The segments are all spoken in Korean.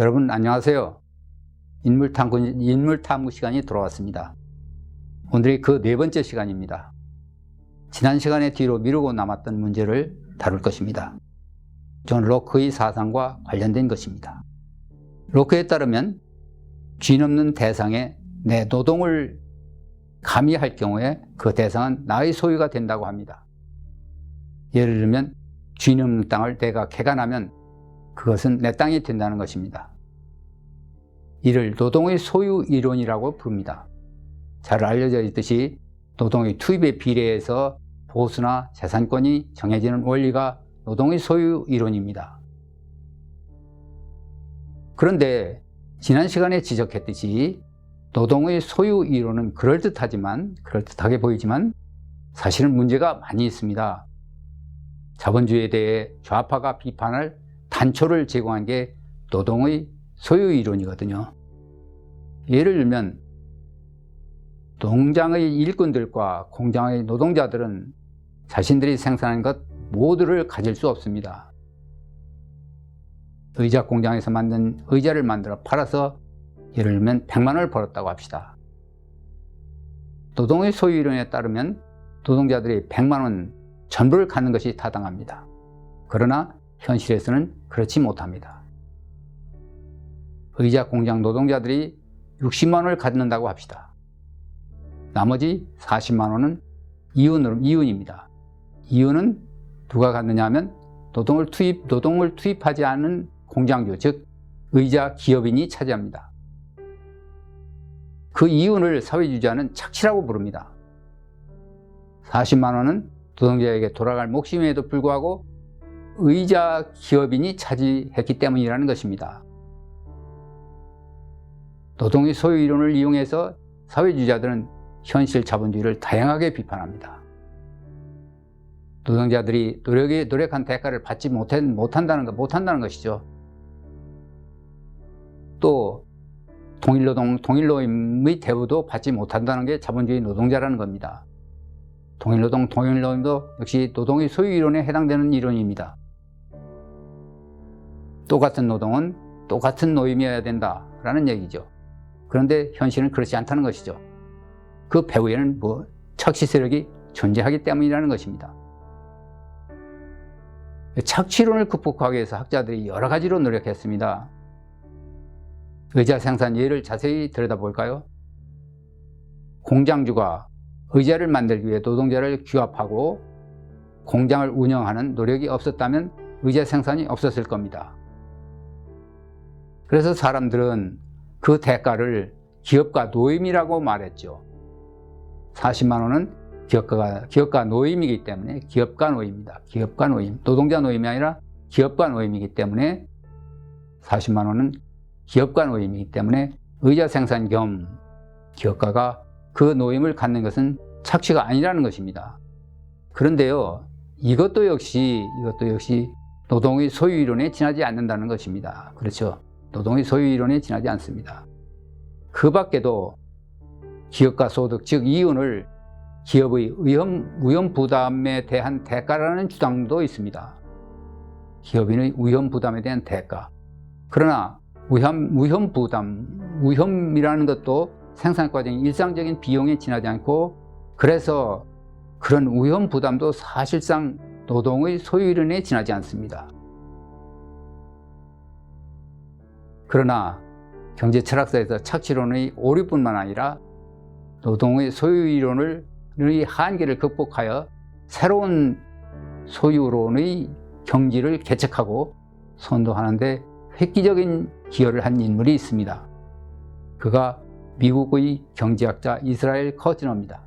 여러분 안녕하세요. 인물 탐구, 인물 탐구 시간이 돌아왔습니다. 오늘이 그네 번째 시간입니다. 지난 시간에 뒤로 미루고 남았던 문제를 다룰 것입니다. 존 로크의 사상과 관련된 것입니다. 로크에 따르면 쥐 없는 대상에 내 노동을 가미할 경우에 그 대상은 나의 소유가 된다고 합니다. 예를 들면 쥐 없는 땅을 내가 개간하면 그것은 내 땅이 된다는 것입니다. 이를 노동의 소유 이론이라고 부릅니다. 잘 알려져 있듯이 노동의 투입에 비례해서 보수나 재산권이 정해지는 원리가 노동의 소유 이론입니다. 그런데 지난 시간에 지적했듯이 노동의 소유 이론은 그럴듯하지만 그럴듯하게 보이지만 사실은 문제가 많이 있습니다. 자본주의에 대해 좌파가 비판할 단초를 제공한 게 노동의 소유 이론이거든요. 예를 들면 농장의 일꾼들과 공장의 노동자들은 자신들이 생산한 것 모두를 가질 수 없습니다. 의자 공장에서 만든 의자를 만들어 팔아서 예를 들면 100만 원을 벌었다고 합시다. 노동의 소유 이론에 따르면 노동자들이 100만 원 전부를 갖는 것이 타당합니다. 그러나 현실에서는 그렇지 못합니다. 의자 공장 노동자들이 60만 원을 갖는다고 합시다. 나머지 40만 원은 이윤으로, 이윤입니다. 이윤은 누가 갖느냐 하면 노동을 투입, 노동을 투입하지 않은 공장주, 즉, 의자 기업인이 차지합니다. 그 이윤을 사회주의자는 착취라고 부릅니다. 40만 원은 노동자에게 돌아갈 몫임에도 불구하고 의자 기업인이 차지했기 때문이라는 것입니다. 노동의 소유 이론을 이용해서 사회주의자들은 현실 자본주의를 다양하게 비판합니다. 노동자들이 노력에 노력한 대가를 받지 못한, 못한다는 것, 못한다는 것이죠. 또 동일노동, 동일노임의 대우도 받지 못한다는 게 자본주의 노동자라는 겁니다. 동일노동, 동일노임도 역시 노동의 소유 이론에 해당되는 이론입니다. 똑같은 노동은 똑같은 노임이어야 된다라는 얘기죠. 그런데 현실은 그렇지 않다는 것이죠. 그 배후에는 뭐 착취 세력이 존재하기 때문이라는 것입니다. 착취론을 극복하기 위해서 학자들이 여러 가지로 노력했습니다. 의자 생산 예를 자세히 들여다볼까요? 공장주가 의자를 만들기 위해 노동자를 규합하고 공장을 운영하는 노력이 없었다면 의자 생산이 없었을 겁니다. 그래서 사람들은 그 대가를 기업가 노임이라고 말했죠. 40만 원은 기업가가, 기업가 노임이기 때문에 기업가 노임입니다. 기업가 노임. 노동자 노임이 아니라 기업가 노임이기 때문에 40만 원은 기업가 노임이기 때문에 의자 생산 겸 기업가가 그 노임을 갖는 것은 착취가 아니라는 것입니다. 그런데요, 이것도 역시, 이것도 역시 노동의 소유 이론에 지나지 않는다는 것입니다. 그렇죠. 노동의 소유 이론에 지나지 않습니다. 그 밖에도 기업가 소득, 즉 이윤을 기업의 위험, 위험 부담에 대한 대가라는 주장도 있습니다. 기업인의 위험 부담에 대한 대가. 그러나 위험, 위험 부담, 위험이라는 것도 생산 과정의 일상적인 비용에 지나지 않고 그래서 그런 위험 부담도 사실상 노동의 소유이론에 지나지 않습니다. 그러나 경제 철학사에서 착취론의 오류뿐만 아니라 노동의 소유이론의 한계를 극복하여 새로운 소유론의 경지를 개척하고 선도하는데 획기적인 기여를 한 인물이 있습니다. 그가 미국의 경제학자 이스라엘 커티너입니다.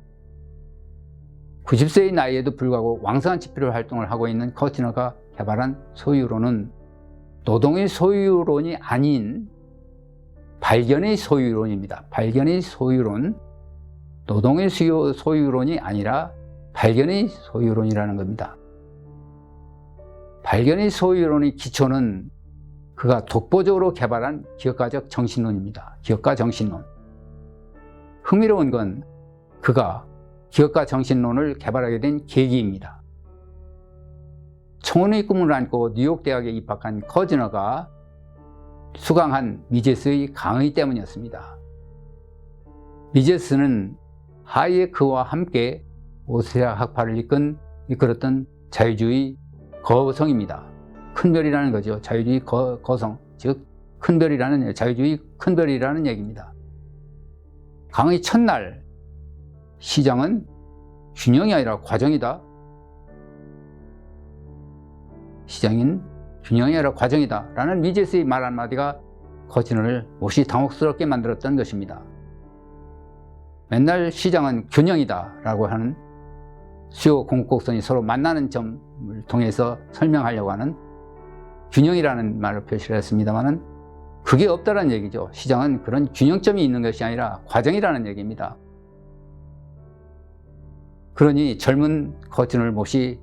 90세의 나이에도 불구하고 왕성한 지표를 활동을 하고 있는 커티너가 개발한 소유론은 노동의 소유론이 아닌 발견의 소유론입니다. 발견의 소유론, 노동의 수요, 소유론이 아니라 발견의 소유론이라는 겁니다. 발견의 소유론의 기초는 그가 독보적으로 개발한 기업가적 정신론입니다. 기업가 정신론. 흥미로운 건 그가 기업가 정신론을 개발하게 된 계기입니다. 청원의 꿈을 안고 뉴욕 대학에 입학한 커즈너가 수강한 미제스의 강의 때문이었습니다. 미제스는 하이에크와 함께 오스트리아 학파를 이끈, 이끌었던 자유주의 거성입니다. 큰별이라는 거죠. 자유주의 거, 거성, 즉 큰별이라는 자유주의 큰별이라는 얘기입니다. 강의 첫날 시장은 균형이 아니라 과정이다. 시장인 아니라 과정이다. 라는 미제스의 말 한마디가 거친을 몹시 당혹스럽게 만들었던 것입니다. 맨날 시장은 균형이다. 라고 하는 수요 공급곡선이 서로 만나는 점을 통해서 설명하려고 하는 균형이라는 말로 표시를 했습니다만은 그게 없다는 얘기죠. 시장은 그런 균형점이 있는 것이 아니라 과정이라는 얘기입니다. 그러니 젊은 거친을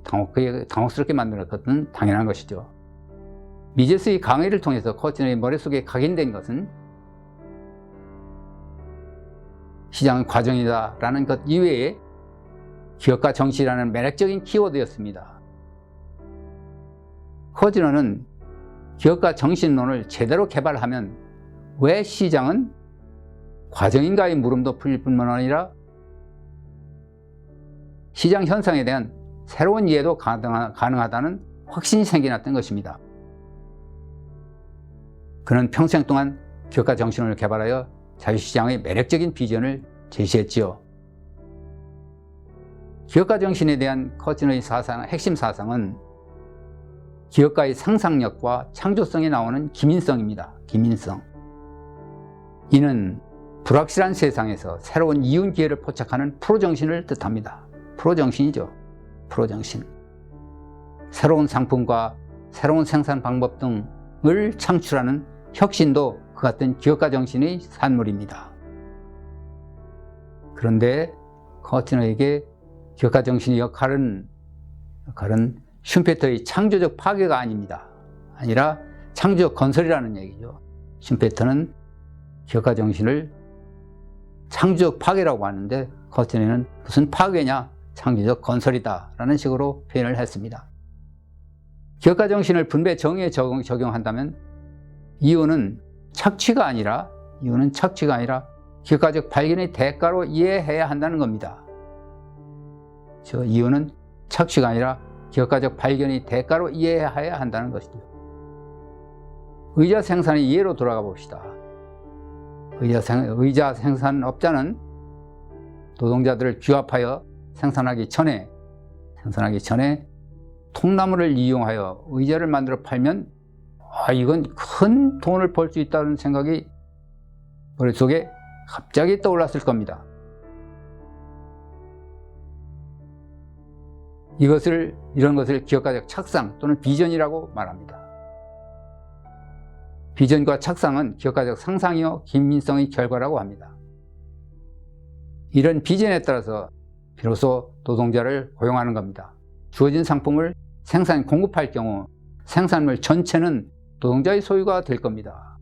당혹하게, 당혹스럽게 만들었던 당연한 것이죠. 미제스의 강의를 통해서 코친의 머릿속에 각인된 것은 시장은 과정이다 라는 것 이외에 기업과 정치라는 매력적인 키워드였습니다. 코즈너는 기업과 정신론을 제대로 개발하면 왜 시장은 과정인가의 물음도 풀릴 뿐만 아니라 시장 현상에 대한 새로운 이해도 가능하다는 확신이 생겨났던 것입니다. 그는 평생 동안 기업가 정신을 개발하여 자유시장의 매력적인 비전을 제시했지요. 기업가 정신에 대한 커진의 사상, 핵심 사상은 기업가의 상상력과 창조성에 나오는 기민성입니다. 기민성. 이는 불확실한 세상에서 새로운 이윤 기회를 포착하는 프로 정신을 뜻합니다. 프로 정신이죠. 프로 정신. 새로운 상품과 새로운 생산 방법 등을 창출하는 혁신도 그 같은 기업가 정신의 산물입니다. 그런데 커티너에게 기업가 정신의 역할은, 역할은 슈페터의 창조적 파괴가 아닙니다. 아니라 창조적 건설이라는 얘기죠. 슈페터는 기업가 정신을 창조적 파괴라고 하는데 커티너는 무슨 파괴냐? 창조적 건설이다. 라는 식으로 표현을 했습니다. 기업가 정신을 분배 정의에 적용, 적용한다면 이유는 착취가 아니라 이유는 착취가 아니라 기업가적 발견의 대가로 이해해야 한다는 겁니다. 저 이유는 착취가 아니라 기업가적 발견의 대가로 이해해야 한다는 것이죠. 의자 생산의 이해로 돌아가 봅시다. 의자, 생, 의자 생산업자는 노동자들을 규합하여 생산하기 전에 생산하기 전에 통나무를 이용하여 의자를 만들어 팔면 아, 이건 큰 돈을 벌 수 있다는 생각이 머릿속에 갑자기 떠올랐을 겁니다. 이것을, 이런 것을 기업가적 착상 또는 비전이라고 말합니다. 비전과 착상은 기업가적 상상이요, 긴민성의 결과라고 합니다. 이런 비전에 따라서 비로소 노동자를 고용하는 겁니다. 주어진 상품을 생산, 공급할 경우 생산물 전체는 노동자의 소유가 될 겁니다.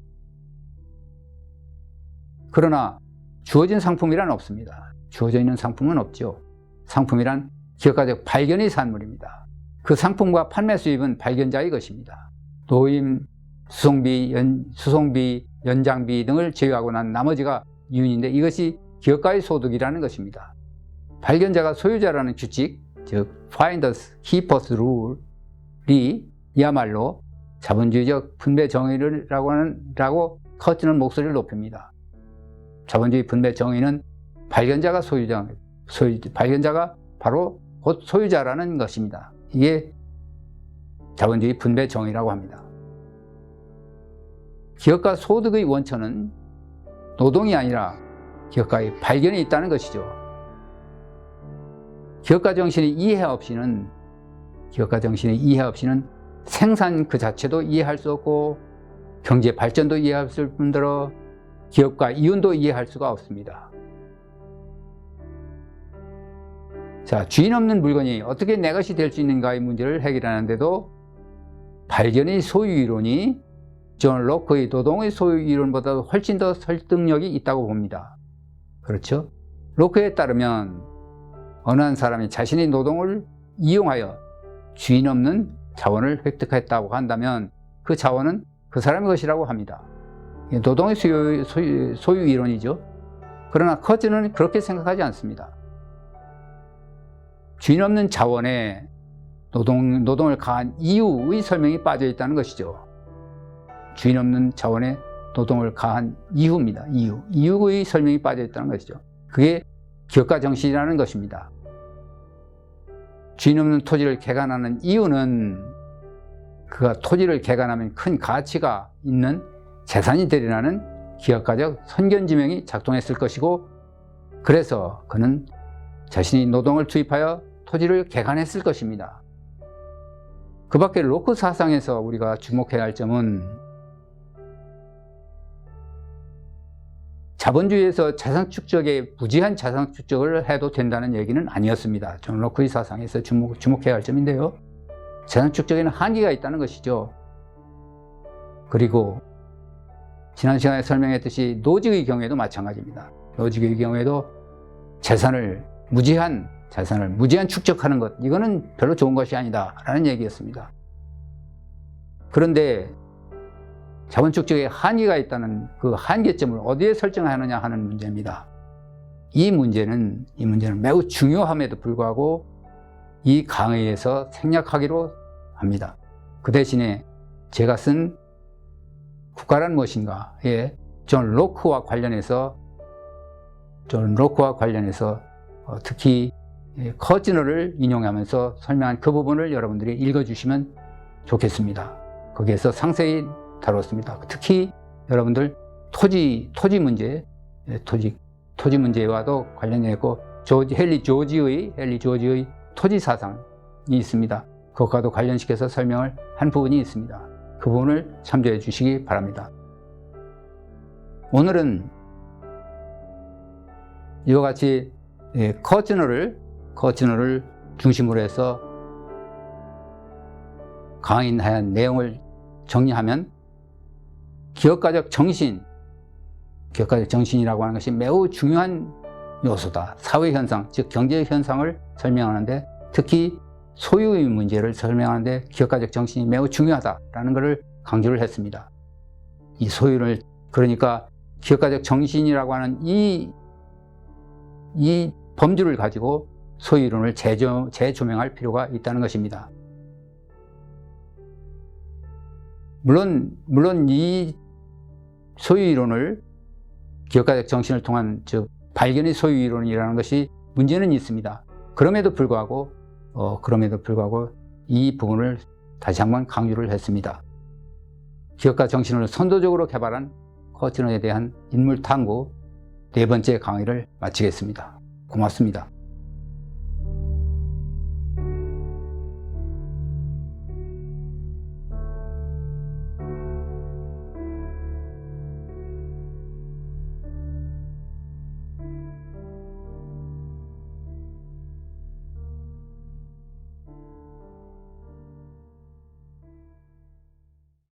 그러나 주어진 상품이란 없습니다. 주어져 있는 상품은 없죠. 상품이란 기업가적 발견의 산물입니다. 그 상품과 판매 수입은 발견자의 것입니다. 노임, 수송비, 연, 수송비, 연장비 등을 제외하고 난 나머지가 이윤인데 이것이 기업가의 소득이라는 것입니다. 발견자가 소유자라는 규칙, 즉 finders keepers rule이 이야말로 자본주의적 분배 정의라고 하는 라고 커지는 목소리를 높입니다. 자본주의 분배 정의는 발견자가 소유자, 소유, 발견자가 바로 곧 소유자라는 것입니다. 이게 자본주의 분배 정의라고 합니다. 기업가 소득의 원천은 노동이 아니라 기업가의 발견에 있다는 것이죠. 기업가 정신의 이해 없이는 기업가 정신의 이해 없이는 생산 그 자체도 이해할 수 없고 경제 발전도 이해할 수 뿐더러 기업과 이윤도 이해할 수가 없습니다. 자, 주인 없는 물건이 어떻게 내 것이 될 수 있는가의 문제를 해결하는데도 발견의 소유 이론이 존 로크의 노동의 소유 이론보다 훨씬 더 설득력이 있다고 봅니다. 그렇죠? 로크에 따르면 어느 한 사람이 자신의 노동을 이용하여 주인 없는 자원을 획득했다고 한다면 그 자원은 그 사람의 것이라고 합니다. 예, 노동의 소유, 소유, 소유 이론이죠. 그러나 커즈는 그렇게 생각하지 않습니다. 주인 없는 자원에 노동, 노동을 가한 이유의 설명이 빠져 있다는 것이죠. 주인 없는 자원에 노동을 가한 이유입니다. 이유. 이유의 설명이 빠져 있다는 것이죠. 그게 기업가 정신이라는 것입니다. 주인 없는 토지를 개간하는 이유는 그가 토지를 개간하면 큰 가치가 있는 재산이 되리라는 기업가적 선견지명이 작동했을 것이고 그래서 그는 자신이 노동을 투입하여 토지를 개간했을 것입니다. 그 밖에 로크 사상에서 우리가 주목해야 할 점은 자본주의에서 자산 축적에 무지한 자산 축적을 해도 된다는 얘기는 아니었습니다. 존 로크의 사상에서 주목, 주목해야 할 점인데요. 자산 축적에는 한계가 있다는 것이죠. 그리고 지난 시간에 설명했듯이 노직의 경우에도 마찬가지입니다. 노직의 경우에도 재산을 무지한 재산을 무제한 축적하는 것 이거는 별로 좋은 것이 아니다 라는 얘기였습니다. 그런데 자본 축적에 한계가 있다는 그 한계점을 어디에 설정하느냐 하는 문제입니다. 이 문제는 이 문제는 매우 중요함에도 불구하고 이 강의에서 생략하기로 합니다. 그 대신에 제가 쓴 국가란 무엇인가에 존 로크와 관련해서 존 로크와 관련해서 어, 특히 커지너를 인용하면서 설명한 그 부분을 여러분들이 읽어주시면 좋겠습니다. 거기에서 상세히 다뤘습니다. 특히 여러분들 토지 토지 문제, 예, 토지 토지 문제와도 관련되고 조지 헨리 조지의 헨리 조지의 토지 사상이 있습니다. 그것과도 관련시켜서 설명을 한 부분이 있습니다. 그 부분을 참조해 주시기 바랍니다. 오늘은 이와 같이 예, 커즈너를 커즈너를 중심으로 해서 강인한 내용을 정리하면 기업가적 정신, 기업가적 정신이라고 하는 것이 매우 중요한 요소다. 사회 현상, 즉 경제 현상을 설명하는데 특히 소유의 문제를 설명하는데 기업가적 정신이 매우 중요하다라는 것을 강조를 했습니다. 이 소유를 그러니까 기업가적 정신이라고 하는 이, 이 범주를 가지고 소유론을 재조, 재조명할 필요가 있다는 것입니다. 물론, 물론 이 소유이론을 기업가적 정신을 통한 즉 발견의 소유이론이라는 것이 문제는 있습니다. 그럼에도 불구하고 어, 그럼에도 불구하고 이 부분을 다시 한번 강조를 했습니다. 기업가 정신을 선도적으로 개발한 커트너에 대한 인물 탐구 네 번째 강의를 마치겠습니다. 고맙습니다.